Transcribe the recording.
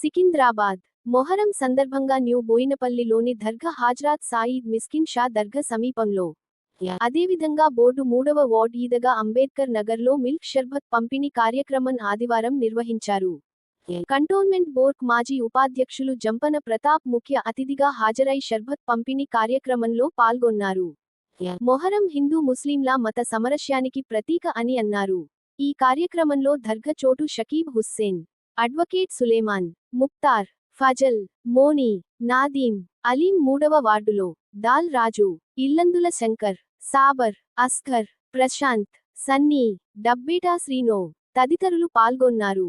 సికింద్రాబాద్. మొహరం సందర్భంగా న్యూ బోయినపల్లిలోని దర్గా హాజ్రాత్ సాయీద్ మిస్కిన్ షా దర్గా సమీపంలో. అదేవిధంగా బోర్డు మూడవ వార్డ్ ఈదగా అంబేద్కర్ నగర్లో మిల్క్ షర్బత్ పంపిణీ కార్యక్రమం ఆదివారం నిర్వహించారు. కంటోన్మెంట్ బోర్డ్ మాజీ ఉపాధ్యక్షులు జంపన ప్రతాప్ ముఖ్య అతిథిగా హాజరై షర్బత్ పంపిణీ కార్యక్రమంలో పాల్గొన్నారు. మొహరం హిందూ ముస్లింల మత సమరస్యానికి ప్రతీక అని అన్నారు. ఈ కార్యక్రమంలో దర్గా చోటు షకీబ్ హుస్సేన్. అడ్వకేట్ సులేమాన్ ముక్తార్ ఫజల్ మోనీ నాదీం అలీం మూడవ వార్డులో దాల్ రాజు ఇల్లందుల శంకర్ సాబర్ అస్కర్ ప్రశాంత్ సన్నీ డబ్బేటా శ్రీనో తదితరులు పాల్గొన్నారు.